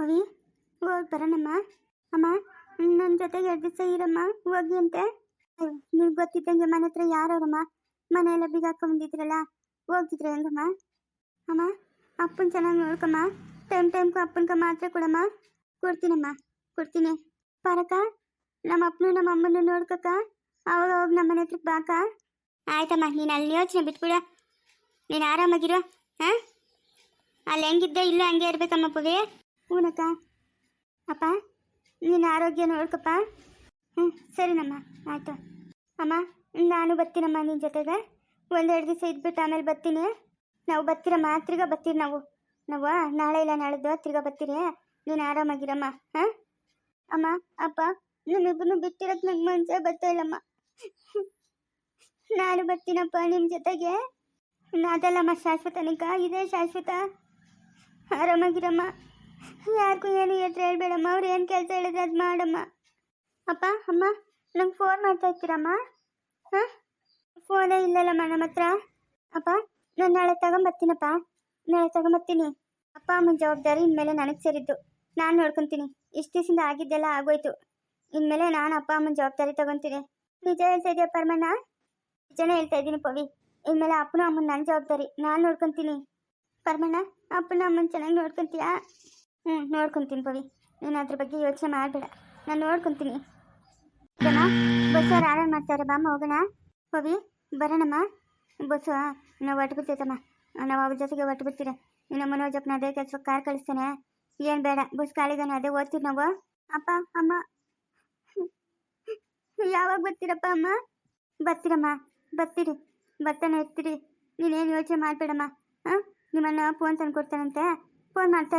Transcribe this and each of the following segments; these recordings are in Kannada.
ಪವಿ, ಹೋಗಿ ಬರೋಣಮ್ಮ. ಅಮ್ಮ ನನ್ನ ಜೊತೆಗೆ ಎರಡು ದಿವಸ ಇರಮ್ಮ, ಹೋಗಿ ಅಂತೆ. ನಿಮ್ಗೆ ಗೊತ್ತಿದ್ದಂಗೆ ಮನೆ ಹತ್ರ ಯಾರವ್ರಮ್ಮ? ಮನೆ ಬೀಗ ಹಾಕೊಂಬಂದಿದ್ರಲ್ಲ ಹೋಗ್ತಿದ್ರೆ ಹೆಂಗಮ್ಮ? ಅಮ್ಮ, ಅಪ್ಪನ ಚೆನ್ನಾಗಿ ನೋಡ್ಕಮ್ಮ. ಟೈಮ್ ಟೈಮ್ಗೂ ಅಪ್ಪನ್ಕ ಮಾತ್ರ ಕೊಡಮ್ಮ. ಕೊಡ್ತೀನಮ್ಮ, ಕೊಡ್ತೀನಿ. ಪರಕ ನಮ್ಮ ಅಪ್ಪನು ನಮ್ಮ ಅಮ್ಮನ ನೋಡ್ಕಕ್ಕ. ಅವಾಗ ಅವಾಗ ನಮ್ಮ ಮನೆ ಹತ್ರಕ್ಕೆ ಬಾಕ. ಆಯ್ತಮ್ಮ, ನೀನು ಅಲ್ಲಿ ಯೋಚನೆ ಬಿಟ್ಬಿಡ. ನೀನು ಆರಾಮಾಗಿರೋ, ಹಾಂ? ಅಲ್ಲಿ ಹೆಂಗಿದ್ದೆ ಇಲ್ಲ ಹಂಗೆ ಇರ್ಬೇಕಮ್ಮ ಪವಿ. ಹೂನಕ್ಕ. ಅಪ್ಪ ನಿನ್ನ ಆರೋಗ್ಯ ನೋಡ್ಕಪ್ಪ. ಹ್ಞೂ ಸರಿನಮ್ಮ, ಆಯಿತು. ಅಮ್ಮ, ನಾನು ಬರ್ತೀನಮ್ಮ ನಿನ್ನ ಜೊತೆಗೆ. ಒಂದೆರಡು ದಿವಸ ಇದ್ಬಿಟ್ಟು ಆಮೇಲೆ ಬರ್ತೀನಿ. ನಾವು ಬರ್ತೀರಮ್ಮ, ತಿರ್ಗಾ ಬರ್ತೀರಿ ನಾವು. ನಾವು, ನಾಳೆ ಇಲ್ಲ, ನಾಳಿದ್ದು ತಿರ್ಗಾ ಬರ್ತೀರಿ. ನೀನು ಆರಾಮಾಗಿರಮ್ಮ, ಹಾಂ? ಅಮ್ಮ, ಅಪ್ಪ ನಮ್ಮಿಬ್ಬರನ್ನು ಬಿಟ್ಟಿರೋದು ನಂಗೆ ಮನಸ್ಸೇ ಬರ್ತಾ ಇಲ್ಲಮ್ಮ. ನಾನು ಬರ್ತೀನಪ್ಪ ನಿಮ್ಮ ಜೊತೆಗೆ. ಅದಲ್ಲಮ್ಮ, ಶಾಶ್ವತ ನಿಕ ಇದೇ ಶಾಶ್ವತ. ಆರಾಮಾಗಿರಮ್ಮ. ಯಾರಿಗೂ ಏನು ಹೇಳ್ತಾರೆ ಹೇಳ್ಬೇಡಮ್ಮ. ಅವ್ರು ಏನು ಕೆಲಸ ಹೇಳಿದ್ರೆ ಅದು ಮಾಡಮ್ಮ. ಅಪ್ಪ, ಅಮ್ಮ, ನಂಗೆ ಫೋನ್ ಮಾಡ್ತಾ ಇರ್ತೀರಮ್ಮ? ಹಾಂ? ಫೋನೇ ಇಲ್ಲಲ್ಲಮ್ಮ ನಮ್ಮ ಹತ್ರ. ಅಪ್ಪ, ನಾನು ನಾಳೆ ತಗೊಂಬರ್ತೀನಪ್ಪ. ನಾಳೆ ತಗೊಂಬರ್ತೀನಿ. ಅಪ್ಪ ಅಮ್ಮನ ಜವಾಬ್ದಾರಿ ಇನ್ಮೇಲೆ ನನಗೆ ಸೇರಿದ್ದು. ನಾನು ನೋಡ್ಕೊತೀನಿ. ಇಷ್ಟು ದಿವಸದಿಂದ ಆಗಿದ್ದೆಲ್ಲ ಆಗೋಯ್ತು. ಇನ್ಮೇಲೆ ನಾನು ಅಪ್ಪ ಅಮ್ಮನ ಜವಾಬ್ದಾರಿ ತಗೊತೀನಿ. ನಿಜ ಹೇಳ್ತಾ ಇದೆಯಾ ಪರಮಣ್ಣ? ನಿಜನೇ ಹೇಳ್ತಾ ಇದ್ದೀನಿ ಪವಿ. ಇನ್ಮೇಲೆ ಅಪ್ಪನ ಅಮ್ಮನ ನನ್ನ ಜವಾಬ್ದಾರಿ. ನಾನು ನೋಡ್ಕೊತೀನಿ. ಪರಮಣ್ಣ, ಅಪ್ಪನ ಅಮ್ಮನ ಚೆನ್ನಾಗಿ ನೋಡ್ಕೊತೀಯಾ? ಹ್ಞೂ, ನೋಡ್ಕೊಂತೀನಿ ಪವಿ. ನೀನು ಅದ್ರ ಬಗ್ಗೆ ಯೋಚನೆ ಮಾಡಬೇಡ. ನಾನು ನೋಡ್ಕೊಂತೀನಿ. ಬಸ್ಸವ್ರು ಆರಾಮ್ ಮಾಡ್ತಾರೆ. ಬಾಮ್ಮ, ಹೋಗೋಣ? ಪವಿ, ಬರೋಣಮ್ಮ? ಬಸ್ಸು, ನಾವು ಒಟ್ಟು ಬಿಡ್ತೈತಮ್ಮ ನಾವು ಅವ್ರ ಜೊತೆಗೆ ಒಟ್ಟು ಬಿಡ್ತೀರ ಇನ್ನು ಮನೋಜಪ್ಪನ ಅದೇ ಕೆಲಸ ಕಾರ್ ಕಳಿಸ್ತಾನೆ. ಏನು ಬೇಡ, ಬಸ್ ಖಾಲಿದಾನೆ, ಅದೇ ಓದ್ತೀವಿ ನಾವು. ಅಪ್ಪ, ಅಮ್ಮ. ಯಾವಾಗ ಬರ್ತೀರಪ್ಪ, ಅಮ್ಮ? ಬರ್ತೀರಮ್ಮ. ಬರ್ತೀರಿ. ಬರ್ತಾನೆ ಇರ್ತೀರಿ. ನೀನೇನು ಯೋಚನೆ ಮಾಡಬೇಡಮ್ಮ. ಹಾಂ? ನಿಮ್ಮನ್ನ ಫೋನ್ ತಂದು ಕೊಡ್ತಾನಂತೆ ಫೋನ್ ಮಾಡ್ತಾ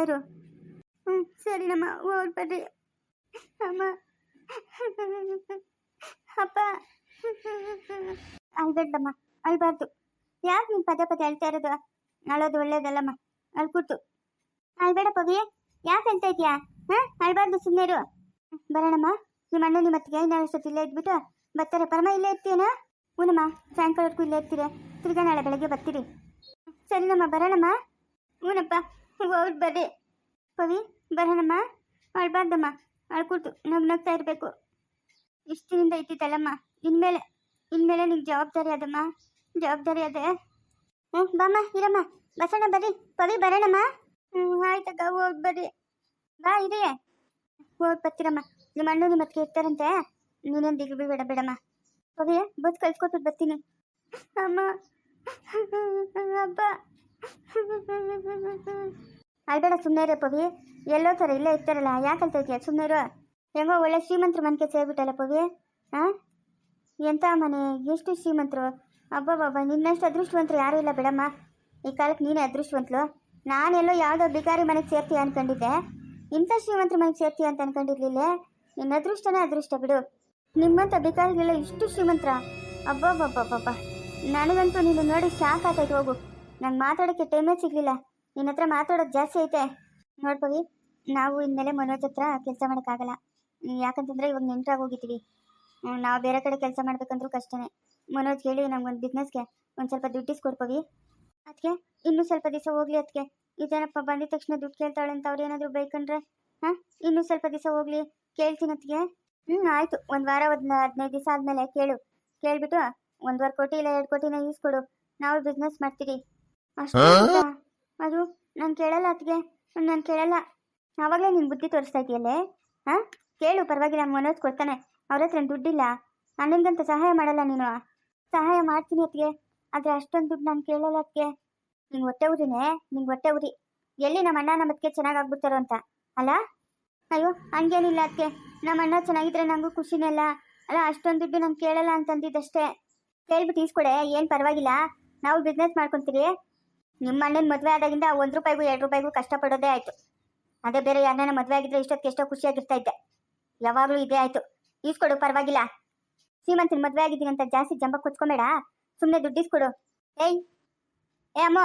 ಹ್ಞೂ ಸರಿನಮ್ಮ ಹೋಗಿ ಬರ್ರಿ. ಅಮ್ಮ. ಅಪ್ಪ. ಅಳ್ಬೇಡಮ್ಮ ಅಳ್ಬಾರ್ದು ಯಾಕೆ ನೀನು ಪದೇ ಪದೇ ಅಳ್ತಾ ಇರೋದು? ಅಳೋದು ಒಳ್ಳೇದಲ್ಲಮ್ಮ ಅಳ್ಕೂತು ಅಳ್ಬೇಡ ಪವಿ ಯಾಕೆ ಅಳ್ತಾ ಇದೆಯಾ? ಹಾಂ, ಅಳ್ಬಾರ್ದು ಸುಮ್ಮನೆ ಇರು. ಬರೋಣಮ್ಮ, ನಿಮ್ಮ ಅಣ್ಣ ನಿಮ್ಮ ಅತ್ತಿಗೆ ಏನು ಅಷ್ಟೊತ್ತು ಇಲ್ಲೇ ಇದ್ಬಿಟ್ಟು ಬರ್ತಾರೆ. ಪರಮ ಇಲ್ಲೇ ಇರ್ತೀಯನಾ? ಹ್ಞೂನಮ್ಮ ಸಾಯಂಕಾಲವರೆಗೂ ಇಲ್ಲೇ ಇರ್ತೀರಿ. ತಿರ್ಗಾ ನಾಳೆ ಬೆಳಗ್ಗೆ ಬರ್ತೀರಿ. ಸರಿನಮ್ಮ, ಬರೋಣಮ್ಮ. ಹ್ಞೂನಪ್ಪ ಹೋಗ್ಬಿಟ್ಟು ಬರ್ರಿ. ಪವಿ ಬರೋಣಮ್ಮ ಅಳ್ಬಾರ್ದಮ್ಮ. ಅಳ್ಕೂತು ನಗ್ ನಗ್ತಾ ಇರಬೇಕು. ಇಷ್ಟು ಇಷ್ಟಿನಿಂದ ಮೇಲೆ ಇನ್ಮೇಲೆ ಇನ್ಮೇಲೆ ನಿಂಗೆ ಜವಾಬ್ದಾರಿ ಅದಮ್ಮ. ಜವಾಬ್ದಾರಿ ಅದೇ. ಹ್ಞೂ, ಬಾಮ್ಮ, ಇರಮ್ಮ. ಬಸಣ್ಣ, ಬರ್ರಿ. ಪವಿ ಬರೋಣಮ್ಮ ಹ್ಞೂ, ಆಯ್ತಕ್ಕ, ಹೋಗಿ ಬರ್ರಿ. ಬಾ, ಇರಿ. ಹೋಗಿ ಬರ್ತೀರಮ್ಮ. ನಿಮ್ಮ ಅಣ್ಣ ನಿಮ್ಮ ಮತ್ತೆ ಇರ್ತಾರಂತೆ ನೀನೇನು ದಿಗ್ ಬಿಡಬೇಡ ಬಿಡಮ್ಮ. ಪವಿ, ಬಸ್ ಕಳ್ಸ್ಕೊಟ್ಬಿಟ್ಟು ಬರ್ತೀನಿ. ಅಮ್ಮ. ಅಪ್ಪ ಅಲ್ಬೇಡ ಸುಮ್ಮನೆ ಇರೋ ಪವಿ. ಎಲ್ಲೋ ಥರ ಇಲ್ಲೇ ಇರ್ತಾರಲ್ಲ, ಯಾಕೆ ಇದೆಯಾ ಸುಮ್ಮನೆ ಇರೋ ಹೆಂಗೋ ಒಳ್ಳೆ ಶ್ರೀಮಂತ್ರ ಮನೆಗೆ ಸೇರ್ಬಿಟ್ಟಲ್ಲ ಪವಿ. ಹಾಂ ಎಂಥ ಮನೆ? ಎಷ್ಟು ಶ್ರೀಮಂತರು? ಅಬ್ಬಬ್ಬಬ್ಬ, ನಿನ್ನಷ್ಟು ಅದೃಷ್ಟವಂತರು ಯಾರೂ ಇಲ್ಲ ಬೇಡಮ್ಮ. ಈ ಕಾಲಕ್ಕೆ ನೀನೇ ಅದೃಷ್ಟವಂತಲು. ನಾನೆಲ್ಲೋ ಯಾವುದೋ ಬಿಕಾರಿ ಮನೆಗೆ ಸೇರ್ತೀಯ ಅನ್ಕೊಂಡಿದ್ದೆ. ಇಂಥ ಶ್ರೀಮಂತ್ರ ಮನೆಗೆ ಸೇರ್ತೀಯ ಅಂತ ಅನ್ಕೊಂಡಿರ್ಲಿಲ್ಲ? ನಿನ್ನ ಅದೃಷ್ಟನೇ ಅದೃಷ್ಟ ಬಿಡು. ನಿಮ್ಮಂಥ ಬಿಕಾರಿಗಳೆಲ್ಲ ಇಷ್ಟು ಶ್ರೀಮಂತರ. ಅಬ್ಬಬ್ಬಬ್ಬಬ್ಬ ನನಗಂತೂ ನೀನು ನೋಡಿ ಶಾಕ್ ಆಗ್ತಾಯ್ತು ಹೋಗು. ನಂಗೆ ಮಾತಾಡೋಕ್ಕೆ ಟೈಮೇ ಸಿಗಲಿಲ್ಲ. ನಿನ್ನ ಹತ್ರ ಮಾತಾಡೋದು ಜಾಸ್ತಿ ಐತೆ. ನೋಡ್ಪವಿ ನಾವು ಇನ್ಮೇಲೆ ಮನೋಜ್ ಹತ್ರ ಕೆಲಸ ಮಾಡೋಕ್ಕಾಗಲ್ಲ. ಯಾಕಂತಂದ್ರೆ ಇವಾಗ ನೆಂಟ್ರಾಗಿ ಹೋಗಿದ್ದೀವಿ ನಾವು ಬೇರೆ ಕಡೆ ಕೆಲಸ ಮಾಡ್ಬೇಕಂದ್ರೂ ಕಷ್ಟನೇ. ಮನೋಜ್ ಹೇಳಿ ನಮ್ಗೊಂದು ಬಿಸ್ನೆಸ್ಗೆ ಒಂದು ಸ್ವಲ್ಪ ದುಡ್ಡು ಇಸ್ಕೊಡ್ಪವಿ ಅದಕ್ಕೆ ಇನ್ನೂ ಸ್ವಲ್ಪ ದಿವಸ ಹೋಗ್ಲಿ ಅದಕ್ಕೆ ಇದೇನಪ್ಪ ಬಂದಿದ ತಕ್ಷಣ ದುಡ್ಡು ಕೇಳ್ತಾಳೆ ಅಂತ ಅವ್ರು ಏನಾದರೂ ಬೈಕೊಂಡ್ರೆ ಹಾಂ ಇನ್ನೂ ಸ್ವಲ್ಪ ದಿವಸ ಹೋಗ್ಲಿ ಕೇಳ್ತೀನಿ ಅದಕ್ಕೆ ಹ್ಞೂ ಆಯಿತು. ಒಂದು ವಾರ ಒಂದು ಹದಿನೈದು ದಿವಸ ಆದಮೇಲೆ ಕೇಳು. ಕೇಳಿಬಿಟ್ಟು ಒಂದುವರೆ ಕೋಟಿ ಇಲ್ಲ ಎರಡು ಕೋಟಿನ ಈಸ್ಕೊಡು ನಾವು ಬಿಸ್ನೆಸ್ ಮಾಡ್ತೀರಿ ಅಷ್ಟು ಅದು ನಾನು ಕೇಳಲ್ಲ ಅದಕ್ಕೆ ನಾನು ಕೇಳಲ್ಲ. ಆವಾಗಲೇ ನೀನು ಬುದ್ಧಿ ತೋರಿಸ್ತಾ ಇದೆಯಲ್ಲೇ ಹಾಂ? ಕೇಳು, ಪರವಾಗಿಲ್ಲ ಮನೋಜ್ ಕೊಡ್ತಾನೆ. ಅವ್ರ ಹತ್ರ ದುಡ್ಡಿಲ್ಲ. ನನಗಂತ ಸಹಾಯ ಮಾಡಲ್ಲ ನೀನು. ಸಹಾಯ ಮಾಡ್ತೀನಿ ಅದಕ್ಕೆ ಆದರೆ ಅಷ್ಟೊಂದು ದುಡ್ಡು ನಾನು ಕೇಳಲ್ಲ ಅದಕ್ಕೆ ನಿಂಗೆ ಹೊಟ್ಟೆ ಉರಿನೇ? ನಿಂಗೆ ಹೊಟ್ಟೆ ಉರಿ. ಎಲ್ಲಿ ನಮ್ಮ ಅಣ್ಣ ನಮ್ಮ ಅದಕ್ಕೆ ಚೆನ್ನಾಗಿ ಆಗ್ಬಿಡ್ತಾರೋ ಅಂತ. ಅಲ್ಲ? ಅಯ್ಯೋ, ಹಂಗೇನಿಲ್ಲ ಅದಕ್ಕೆ ನಮ್ಮ ಅಣ್ಣ ಚೆನ್ನಾಗಿದ್ರೆ ನನಗೂ ಖುಷಿನೇ ಅಲ್ಲ. ಅಲ್ಲ, ಅಷ್ಟೊಂದು ದುಡ್ಡು ನಾನು ಕೇಳಲ್ಲ ಅಂತಂದಿದ್ದಷ್ಟೇ. ಕೇಳ್ಬಿಟ್ಟು ಈಸ್ಕೊಡೆ, ಏನು ಪರವಾಗಿಲ್ಲ. ನಾವು ಬಿಸ್ನೆಸ್ ಮಾಡ್ಕೊತೀರಿ ನಿಮ್ಮ ಅಣ್ಣನ ಮದುವೆ ಆದಾಗಿಂದ ಒಂದು ರೂಪಾಯಿಗೂ ಎರಡು ರೂಪಾಯಿಗೂ ಕಷ್ಟಪಡೋದೇ ಆಯಿತು. ಅದೇ ಬೇರೆ ಯಾರನ್ನ ಮದುವೆ ಆಗಿದ್ರೆ ಇಷ್ಟೊತ್ತಿಗೆ ಎಷ್ಟೋ ಖುಷಿಯಾಗಿರ್ತಾ ಇದ್ದೆ ಯಾವಾಗಲೂ ಇದೇ ಆಯಿತು. ಈಸ್ಕೊಡು ಪರವಾಗಿಲ್ಲ. ಸೀಮಂತಿನ, ಮದುವೆ ಆಗಿದ್ದೀನಿ ಅಂತ ಜಾಸ್ತಿ ಜಂಬ ಕೊಚ್ಕೊಬೇಡ ಸುಮ್ಮನೆ ದುಡ್ಡು ಇಸ್ಕೊಡು ಏಯ್, ಏ ಅಮ್ಮ,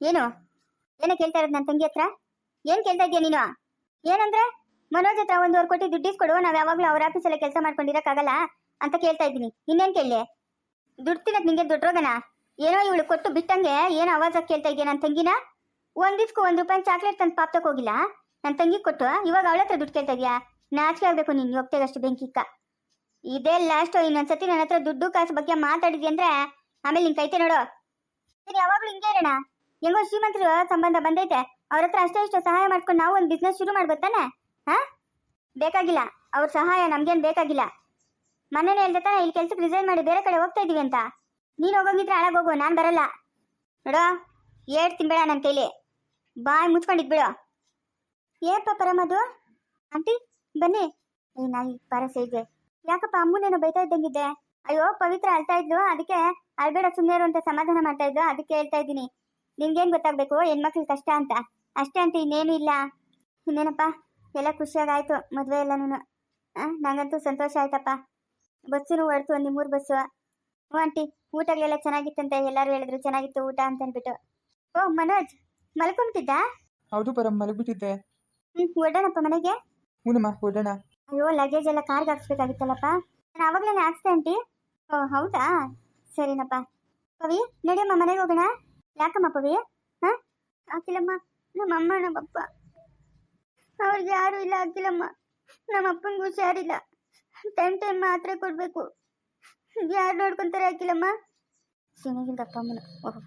ಏನು? ಏನೋ ಕೇಳ್ತಾ ಇರೋದು ನನ್ನ ತಂಗಿ ಹತ್ರ? ಏನು ಕೇಳ್ತಾ ಇದೀಯ ನೀನು? ಏನಂದ್ರೆ, ಮನೋಜ್ ಹತ್ರ ಒಂದೂವರೆ ಕೋಟಿ ದುಡ್ಡು ಇಸ್ಕೊಡು ನಾವು ಯಾವಾಗಲೂ ಅವ್ರ ಆಫೀಸಲ್ಲೇ ಕೆಲಸ ಮಾಡ್ಕೊಂಡಿರೋಕ್ಕಾಗಲ್ಲ ಅಂತ ಕೇಳ್ತಾ ಇದ್ದೀನಿ. ಇನ್ನೇನು ಕೇಳಿ ದುಡ್ಡು ತಿನ್ನೋದು ನಿಂಗೆ ದೊಡ್ಡರೋಗನ ಏನೋ ಇವಳು ಕೊಟ್ಟು ಬಿಟ್ಟಂಗೆ ಏನು ಆವಾಜ ಕೇಳ್ತಾ ಇದೆಯಾ ನನ್ನ ತಂಗಿನ? ಒಂದಿಸ್ಕು ಒಂದು ರೂಪಾಯಿ ಚಾಕ್ಲೇಟ್ ತಂದು ಪಾಪ್ತಕ್ಕೆ ಹೋಗಿಲ್ಲ. ನನ್ನ ತಂಗಿ ಕೊಟ್ಟು, ಇವಾಗ ಅವಳ ಹತ್ರ ದುಡ್ಡು ಕೇಳ್ತಾ ಇದೆಯಾ? ನಾಚಿಕೆ ಆಗಬೇಕು ನೀನು ಹೋಗ್ತೇಗಷ್ಟು ಬೆಂಕಿಕ್ಕ ಇದೇ ಲಾಸ್ಟ್ ಇನ್ನೊಂದ್ಸತಿ ನನ್ನ ಹತ್ರ ದುಡ್ಡು ಕಾಸು ಬಗ್ಗೆ ಮಾತಾಡಿದ್ವಿ ಅಂದ್ರೆ, ಆಮೇಲೆ ನಿನ್ ಕೈತೆ ನೋಡು. ಸರಿ ಯಾವಾಗ್ಲೂ ಹಿಂಗೆ ಇರೋಣ. ಹೆಂಗೋ ಶ್ರೀಮಂತರು ಸಂಬಂಧ ಬಂದೈತೆ. ಅವ್ರ ಹತ್ರ ಅಷ್ಟೇ ಇಷ್ಟು ಸಹಾಯ ಮಾಡ್ಕೊಂಡು ನಾವು ಒಂದು ಬಿಸ್ನೆಸ್ ಶುರು ಮಾಡ್ಬೇಕು ತಾನೆ? ಹಾ? ಬೇಕಾಗಿಲ್ಲ. ಅವ್ರ ಸಹಾಯ ನಮ್ಗೇನು ಬೇಕಾಗಿಲ್ಲ. ಮನೇನೆ ಹೇಳ್ದೆ ತಾನೆ, ಇಲ್ಲಿ ಕೆಲ್ಸಕ್ಕೆ ರಿಸೈನ್ ಮಾಡಿ ಬೇರೆ ಕಡೆ ಹೋಗ್ತಾ ಇದೀವಿ ಅಂತ. ನೀನು ಹೋಗೋಗಿದ್ರೆ ಹಾಳಾಗೋಗು ನಾನು ಬರಲ್ಲ. ನೋಡೋ ಏಟ್ ತಿನ್ಬೇಡ ನನ್ನ ಕೈಲಿ. ಬಾಯ್ ಮುಚ್ಕೊಂಡಿದ್ ಬಿಡು. ಏಪ್ಪ ಪರಮದು? ಆಂಟಿ, ಬನ್ನಿ. ಏ, ನಾಯಿ ಪರಸೆ ಇದೆ ಯಾಕಪ್ಪ ಅಮ್ಮನೇನೋ ಬೈತಾ ಇದ್ದಂಗಿದ್ದೆ? ಅಯ್ಯೋ, ಪವಿತ್ರ ಅಳ್ತಾ ಇದ್ಲು, ಅದಕ್ಕೆ ಅಳ್ಬೇಡ ಸುಮ್ಮನೆ ಅಂತ ಸಮಾಧಾನ ಮಾಡ್ತಾ ಇದ್ಲು, ಅದಕ್ಕೆ ಹೇಳ್ತಾ ಇದ್ದೀನಿ. ನಿಂಗೇನ್ ಗೊತ್ತಾಗ್ಬೇಕು, ಹೆಣ್ಮಕ್ಳಿಗೆ ಕಷ್ಟ ಅಂತ. ಅಷ್ಟೇ ಅಂತ ಇನ್ನೇನು ಇಲ್ಲ. ಇನ್ನೇನಪ್ಪ? ಎಲ್ಲ ಖುಷಿಯಾಗಾಯ್ತು ಮದುವೆ ಎಲ್ಲನೂ ನಂಗಂತೂ ಸಂತೋಷ ಆಯ್ತಪ್ಪ. ಬಸ್ಸುನು ಹೊರತು ನಿಮ್ಮೂರು ಬಸ್ಸು. ಹ್ಞೂ, ಆಂಟಿ. ಊಟಗಳೆಲ್ಲ ಚೆನ್ನಾಗಿತ್ತಂತೆ ಎಲ್ಲರೂ ಹೇಳಿದ್ರು ಚೆನ್ನಾಗಿತ್ತು ಊಟ ಅಂತ ಅಂದ್ಬಿಟ್ಟು. ಓ ಮನೋಜ್ ಮಲ್ಕೊಂಬಿಟ್ಟಿದ್ದ ಹೌದು ಪರಂ ಮಲಗ್ಬಿಟ್ಟಿದ್ದೆ. ಹ್ಞೂ ಹೊರಡೋಣಪ್ಪ ಮನೆಗೆ. ಹ್ಞೂನಮ್ಮ ಅಯ್ಯೋ ಲಗೇಜ್ ಎಲ್ಲ ಕಾರ್ಗೆ ಹಾಕ್ಸ್ಬೇಕಾಗಿತ್ತಲ್ಲಪ್ಪ. ನಾನು ಆವಾಗಲೇ ಹಾಕ್ಸ್ದೆ ಆಂಟಿ. ಓ ಹೌದಾ? ಸರಿನಪ್ಪ. ಪವಿ ನಡಿಯಮ್ಮ ಮನೆಗೆ ಹೋಗೋಣ? ಯಾಕಮ್ಮ ಪವಿ? ಹಾಂ? ಹಾಕಿಲ್ಲಮ್ಮ ನಮ್ಮ ಅಮ್ಮ ನಮ್ಮಪ್ಪ ಅವ್ರಿಗೆ ಯಾರು ಇಲ್ಲ ಹಾಕಿಲ್ಲಮ್ಮ ನಮ್ಮ ಅಪ್ಪನಿಗೂ ಹುಷಾರಿಲ್ಲ. ಟೈಮ್ ಟೈಮ್ ಮಾತ್ರೆ ಕೊಡಬೇಕು. ಯಾರು ನೋಡ್ಕೊಂತಾರೆ ಹಾಕಿಲ್ಲಮ್ಮ ಸಿನಿಗಿಲ್ದಪ್ಪ ಅಮ್ಮನ. ಓಹೋ,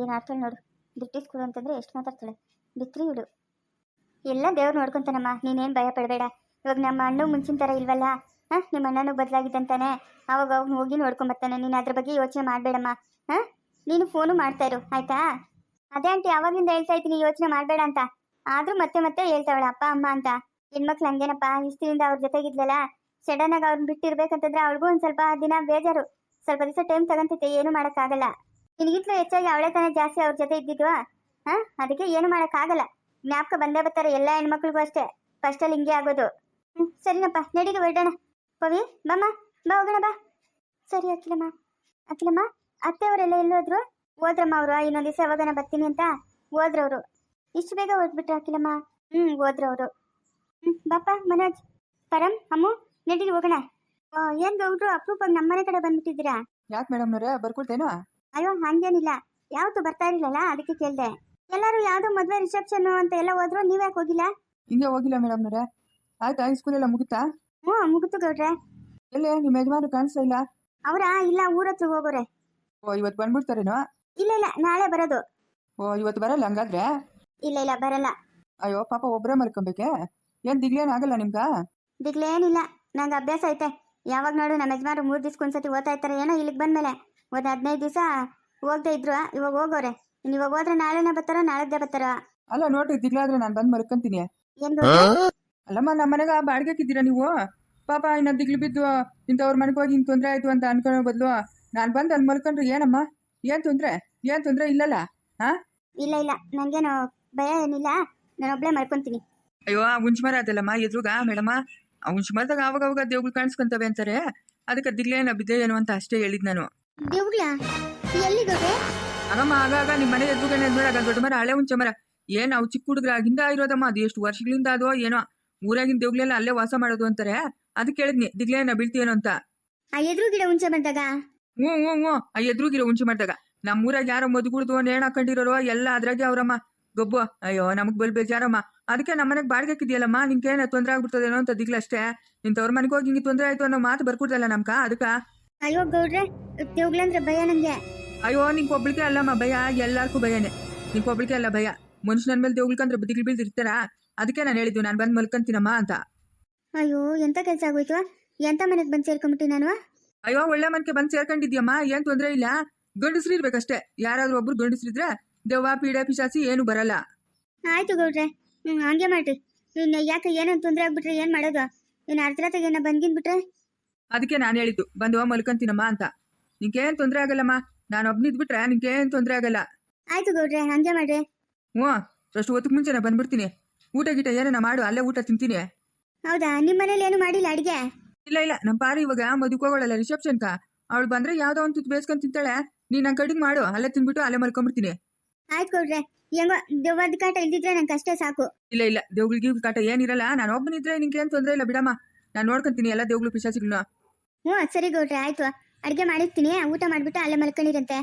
ಏನು ಆಡ್ತಾಳೆ ನೋಡು. ಬ್ರಿಟಿಷ್ ಕೂಡ ಅಂತಂದ್ರೆ ಎಷ್ಟು ಮಾತಾಡ್ತಾಳೆ. ಬಿತ್ರಿ ಇಡು. ಎಲ್ಲ ದೇವ್ರು ನೋಡ್ಕೊಂತಾನಮ್ಮ. ನೀನೇನು ಭಯ ಪಡಬೇಡ. ಇವಾಗ ನಮ್ಮ ಅಣ್ಣ ಮುಂಚಿನ ಥರ ಇಲ್ವಲ್ಲ? ಹಾಂ, ನಿಮ್ಮ ಅಣ್ಣನೂ ಬದಲಾಗಿದ್ದಂತಾನೆ. ಅವಾಗ ಅವ್ನು ಹೋಗಿ ನೋಡ್ಕೊಂಬರ್ತಾನೆ ನೀನು ಅದ್ರ ಬಗ್ಗೆ ಯೋಚನೆ ಮಾಡಬೇಡಮ್ಮ. ಹಾಂ, ನೀನು ಫೋನು ಮಾಡ್ತಾ ಇರು. ಆಯ್ತಾ? ಅದೇ ಆಂಟಿ ಯಾವಾಗಿಂದ ಹೇಳ್ತಾ ಇದ್ದೀನಿ, ಯೋಚನೆ ಮಾಡಬೇಡ ಅಂತ. ಆದರೂ ಮತ್ತೆ ಮತ್ತೆ ಹೇಳ್ತಾವಳ ಅಪ್ಪ, ಅಮ್ಮ ಅಂತ. ಹೆಣ್ಮಕ್ಳು ಹಂಗೇನಪ್ಪ? ಇಷ್ಟಿನಿಂದ ಅವ್ರ ಜೊತೆಗಿದ್ಲಲ್ಲ? ಸಡನ್ ಆಗಿ ಅವ್ರನ್ನ ಬಿಟ್ಟಿರ್ಬೇಕಂತಂದ್ರೆ ಅವಳಿಗೂ ಒಂದ್ ಸ್ವಲ್ಪ ದಿನ ಬೇಜಾರು. ಸ್ವಲ್ಪ ದಿವಸ ಟೈಮ್ ತಗಂತೈತೆ, ಏನು ಮಾಡೋಕ್ಕಾಗಲ್ಲ. ನಿನಗಿಂತಲೂ ಹೆಚ್ಚಾಗಿ ಅವಳೇ ತಾನೇ ಜಾಸ್ತಿ ಅವ್ರ ಜೊತೆ ಇದ್ದಿದ್ವು? ಹಾಂ? ಅದಕ್ಕೆ ಏನು ಮಾಡೋಕ್ಕಾಗಲ್ಲ. ಜ್ಞಾಪಕ ಬಂದೇ ಬರ್ತಾರೆ ಎಲ್ಲ ಹೆಣ್ಮಕ್ಳಿಗೂ ಅಷ್ಟೇ. ಫಸ್ಟಲ್ಲಿ ಹಿಂಗೆ ಆಗೋದು. ಸರಿನಪ್ಪ, ನಡೀರಿ, ಹೊರಡೋಣ. ಪವಿ ಬಮ್ಮ ಬಾ, ಹೋಗೋಣ, ಬಾ. ಸರಿ, ಅಖಿಲಮ್ಮ. ಅಖಿಲಮ್ಮ, ಅತ್ತೆಯವರೆಲ್ಲ ಎಲ್ಲೋದ್ರು? ಹೋದ್ರಮ್ಮ ಅವರು ಇನ್ನೊಂದು ದಿವಸ ಯಾವಾಗನ ಬರ್ತೀನಿ ಅಂತ? ಹೋದ್ರವ್ರು. ಇಷ್ಟು ಬೇಗ ಹೊರಟ್ಬಿಟ್ರು ಅಖಿಲಮ್ಮ. ಹ್ಮ್, ಹೋದ್ರವ್ರು. ಹ್ಮ್ ಬಾಪ ಮನೋಜ್, ಪರಂ, ಅಮ್ಮು ನಡೀರಿ ಹೋಗೋಣ. ಆ, ಏನ್ ಗೌಡ್ರು ಅಪ್ರೂಪಾಗಿ ನಮ್ಮನೆ ಕಡೆ ಬಂದ್ಬಿಟ್ಟಿದ್ದೀರಾ? ಯಾಕೆ ಮೇಡಮ್ನವ್ರೆ ಬರ್ಕೊಳ್ತೇನೋ ಅಯ್ಯೋ ಹಂಗೇನಿಲ್ಲ. ಯಾವತ್ತು ಬರ್ತಾ ಇರಲಿಲ್ಲ ಅದಕ್ಕೆ ಕೇಳಿದೆ. ಎಲ್ಲರೂ ಯಾವುದೋ ಮದ್ವೆ ರಿಸೆಪ್ಷನ್ ಅಂತ ಎಲ್ಲ ಹೋದ್ರು ನೀವ್ಯಾಕೆ ಹೋಗಿಲ್ಲ? ಹಿಂಗೆ ಹೋಗಿಲ್ಲ ಮೇಡಮ್ನವ್ರೆ ಆಯ್ತಾ ಸ್ಕೂಲ್ ಎಲ್ಲ ಮುಗಿತಾ ಹ್ಞೂ ಮುಗಿತು ಗೌಡ್ರೆ. ಎಲ್ಲೇ? ನಿಮ್ಮ ಯಜಮಾನರು ಕಾಣಿಸ್ತಾ ಇಲ್ಲ? ಅವರಾ? ಇಲ್ಲ ಊರ ಹತ್ರ ಹೋಗೋರೆ. ಓ ಇವತ್ತು ಬಂದ್ಬಿಡ್ತಾರೇನೋ? ಇಲ್ಲ ಇಲ್ಲ ನಾಳೆ ಬರೋದು. ಓ ಇವತ್ತು ಬರಲ್ಲ ಹಂಗಾದ್ರೆ? ಇಲ್ಲ ಇಲ್ಲ ಬರಲ್ಲ. ಅಯ್ಯೋ ಪಾಪ ಒಬ್ಬರೇ ಮಲ್ಕೊಬೇಕೆ ಏನು ದಿಗ್ಲೇನು ಆಗಲ್ಲ ನಿಮ್ಗ? ದಿಗ್ಲೇನಿಲ್ಲ. ನಂಗೆ ಅಭ್ಯಾಸ ಐತೆ. ಯಾವಾಗ ನೋಡು ನಮ್ಮ ಯಜಮಾರು ಮೂರು ದಿವ್ಸಕ್ಕೆ ಒಂದ್ಸತಿ ಓದ್ತಾ ಇರ್ತಾರೆ ಏನೋ ಇಲ್ಲಿಗೆ ಬಂದಮೇಲೆ. ಒಂದು ಹದಿನೈದು ದಿವಸ ಹೋಗದೆ ಇದ್ರು ಇವಾಗ ಹೋಗೋರೆ. ಇನ್ನು ಇವಾಗ ಹೋದ್ರೆ ನಾಳೆನೇ ಬರ್ತಾರ ನಾಳೆದ್ದೇ ಬರ್ತಾರ? ಅಲ್ಲ ನೋಡ್ರಿ ದಿಗ್ಲಾದ್ರೆ ನಾನು ಬಂದು ಮಲ್ಕೊಂತೀನಿ. ಏನು? ಅಲ್ಲಮ್ಮ ನಮ್ಮ ಬಾಡಿಗೆ ಬಾಡಿಗೆಕ್ಕಿದ್ದೀರಾ ನೀವು? ಪಾಪ ಇನ್ನ ದಿಗ್ಲು ಬಿದ್ದು ಇಂಥವ್ರ ಮನೆಗೆ ಹೋಗಿ ಹಿಂಗೆ ತೊಂದರೆ ಆಯ್ತು ಅಂತ ಅನ್ಕೊಳ್ಳೋ ಬದಲು ನಾನು ಬಂದು ಅಲ್ಲಿ ಮಲ್ಕೊಂಡ್ರೆ ಏನಮ್ಮ? ಏನ್ ತೊಂದರೆ? ಏನ್ ತೊಂದರೆ ಇಲ್ಲಲ್ಲ? ಹಾಂ? ಇಲ್ಲ ಇಲ್ಲ. ನಂಗೇನು ಭಯ ಏನಿಲ್ಲ. ನಾನು ಒಬ್ಳೆ ಮಾಡ್ಕೊಂತೀನಿ ಅಯ್ಯೋ ಮುಂಚೆ ಮರ ಅದಲ್ಲಮ್ಮ ಎದುರುಗ ಮೇಡಮ್ಮ ಆ ಶಿಮಲ್ದಾಗ ಮರದಾಗ ಆವಾಗ ಅವಾಗ ದೇವ್ಗಳು ಕಾಣಿಸ್ಕೊಂತವೆ ಅಂತಾರೆ. ಅದಕ್ಕೆ ದಿಗ್ಲೇನ ಬಿದ್ದೆ ಏನು ಅಂತ ಅಷ್ಟೇ ಹೇಳಿದ್ ನಾನು. ದೇವ್ಗಳ? ಆಗಮ್ಮ ಆಗಾಗ ನಿಮ್ಮ ಮನೆ ಎದುರುಗಡೆ ನೋಡಾಗ ದೊಡ್ಡ ಮರ ಹಳೆ ಹುಂಚ ಮರ. ಏನ್ ಅವ್ ಚಿಕ್ಕ ಹುಡುಗರಾಗಿಂದ ಇರೋದಮ್ಮ ಅದು ಎಷ್ಟು ವರ್ಷಗಳಿಂದ ಅದೋ ಏನೋ. ಊರಾಗಿನ ದೇವ್ಗಳೆಲ್ಲ ಅಲ್ಲೇ ವಾಸ ಮಾಡೋದು ಅಂತಾರೆ. ಅದಕ್ಕೆ ಹೇಳಿದ್ನಿ ದಿಗ್ಲೇನ ಬೀಳ್ತೀಯೇನೋ ಅಂತ. ಆ ಎದುರು ಗಿಡ ಹುಂಚೆ ಬಂದಾಗ ಹ್ಞೂ ಹ್ಞೂ ಹ್ಞೂ. ಆ ಎದುರುಗಿರೋ ಹುಂಚೆ ಮಾಡಿದಾಗ ನಮ್ಮೂರಾಗ ಯಾರೋ ಮದುಗುಡ್ದು ನೇಣ ಹಾಕೊಂಡಿರೋರು ಎಲ್ಲ ಅದ್ರಾಗೆ ಅವರಮ್ಮ. ಗೊಬ್ಬು. ಅಯ್ಯೋ ನಮಗ್ ಬಲ್ ಬೇಜಾರಮ್ಮ ಅದಕ್ಕೆ ನಮ್ಮ ಮನೆಗ್ ಬಾಡಿಗೆ ಹಾಕಿದ್ಯಲ್ಲಮ್ಮ ನಿಂಗೇನ ತೊಂದರೆ ಆಗ್ಬಿಡ್ತದೇನೋ ಅಂತ ದಿಗ್ಲ ಅಷ್ಟೇ ನಿಂತವ್ರ ಮನೆಗೆ ಹೋಗಿ ಹಿಂಗೆ ತೊಂದರೆ ಆಯ್ತು ಅನ್ನೋ ಮಾತು ಬರ್ಕೊಡ್ತಲ್ಲ ನಮ್ಕ? ಅದಕ್ಕ? ಅಯ್ಯೋ ಗೌಡ್ರೆ ದೇವ್ಗಳಂದ್ರೆ ಭಯ ನಂಗೆ. ಅಯ್ಯೋ ನಿಂಗೆ ಒಬ್ಳಿಗೆ ಅಲ್ಲಮ್ಮ ಭಯ. ಎಲ್ಲಾರ್ಗೂ ಭಯನೇ. ನಿಂಗೆ ಒಬ್ಳಿಗೆ ಅಲ್ಲ ಭಯ. ಮನುಷ್ಯನ ಮೇಲೆ ದೇವ್ಗಳ್ಕಂದ್ರೆ ಬದಿಗಳು ಬೀಳ್ದಿರ್ತಾರ ಅದಕ್ಕೆ ನಾನು ಹೇಳಿದ್ದು ನಾನು ಬಂದು ಮಲ್ಕೊಂತೀನಮ್ಮ ಅಂತ. ಅಯ್ಯೋ ಎಂತ ಕೆಲಸ ಆಗೋಯ್ತು? ಎಂತ ಮನೆಗೆ ಬಂದು ಸೇರ್ಕೊಂಬಿಟ್ಟಿ ನಾನು? ಅಯ್ಯೋ ಒಳ್ಳೆ ಮನೆಗೆ ಬಂದು ಸೇರ್ಕೊಂಡಿದ್ಯಮ್ಮ. ಏನ್ ತೊಂದರೆ ಇಲ್ಲ. ಗಂಡಸ್ರು ಇರ್ಬೇಕಷ್ಟೇ. ಯಾರಾದ್ರೂ ಒಬ್ರು ಗಂಡಸ್ರಿದ್ರೆ ದೆವ್ವ ಪೀಡೆ ಪಿಶಾಸಿ ಏನು ಬರಲ್ಲ. ಆಯ್ತು ಗೌಡ್ರೆ ಹ್ಮ್ ಹಂಗೆ ಮಾಡ್ರಿ. ಇನ್ನು ಯಾಕೆ ಏನೋ ತೊಂದರೆ ಆಗ್ಬಿಟ್ರೆ ಏನ್ ಮಾಡೋದು? ಇನ್ನು ಅರ್ಧ ಏನ ಬಂದಿನ್ ಬಿಟ್ರೆ? ಅದಕ್ಕೆ ನಾನು ಹೇಳಿದ್ದು ಬಂದು ಮಲ್ಕೊಂತೀನಮ್ಮ ಅಂತ. ನಿಂಗೇನು ತೊಂದರೆ ಆಗಲ್ಲಮ್ಮ ನಾನು ಒಬ್ನಿದ್ಬಿಟ್ರೆ ನಿಂಗೇನು ತೊಂದರೆ ಆಗಲ್ಲ. ಆಯ್ತು ಗೌಡ್ರೆ ಹಂಗೆ ಮಾಡ್ರಿ. ಹ್ಞೂ ಅಷ್ಟು ಹೊತ್ತಿಗೆ ಮುಂಚೆನೆ ಬಂದ್ಬಿಡ್ತೀನಿ. ಊಟ ಗೀಟ ಏನೇನ ಮಾಡು ಅಲ್ಲೇ ಊಟ ತಿಂತೀನಿ. ಹೌದಾ ನಿಮ್ಮ ಮನೇಲಿ ಏನು ಮಾಡಿಲ್ಲ ಅಡಿಗೆ? ಇಲ್ಲ ಇಲ್ಲ ನಮ್ಮ ಪಾರಿ ಇವಾಗ ಮದುಕೋಗಳಲ್ಲ ರಿಸೆಪ್ಷನ್ ರಿಸೆಪ್ಷನ್ಕ ಅವಳು ಬಂದ್ರೆ ಯಾವ್ದೋ ಒಂದು ತುತ್ತು ಬೇಸ್ಕೊಂಡ್ ತಿಂತಾಳೆ ನೀನ್ ಕಡಿಗೆ ಮಾಡು ಅಲ್ಲೇ ತಿನ್ಬಿಟ್ಟು ಅಲ್ಲೇ ಮಲ್ಕೊಂಡ್ಬಿಡ್ತೀನಿ ಆಯ್ತು ಗೌಡ್ರೆ ಹೆಂಗೋ ದೆವ್ವದ ಕಾಟ ಇಲ್ದಿದ್ರೆ ನಂಗೆ ಅಷ್ಟೇ ಸಾಕು. ಇಲ್ಲ ಇಲ್ಲ. ದೇವ್ಗಳಿಗೆ ಕಾಟ ಏನಿರಲ್ಲ. ನಾನು ಒಬ್ಬನಿದ್ರೆ ನಿಂಗೆ ಏನು ತೊಂದ್ರೆ ಇಲ್ಲ ಬಿಡಮ್ಮ. ನಾನು ನೋಡ್ಕೊಂತೀನಿ ಎಲ್ಲ ದೇವ್ಗಳು ಪಿಶಾಚಿಗಳನ್ನ ಹ್ಞೂ ಸರಿ ಗೌಡ್ರೆ ಆಯ್ತು. ಅಡುಗೆ ಮಾಡಿರ್ತೀನಿ. ಊಟ ಮಾಡಿಬಿಟ್ಟು ಅಲ್ಲೇ ಮಲ್ಕೊಂಡಿರಂತೆ.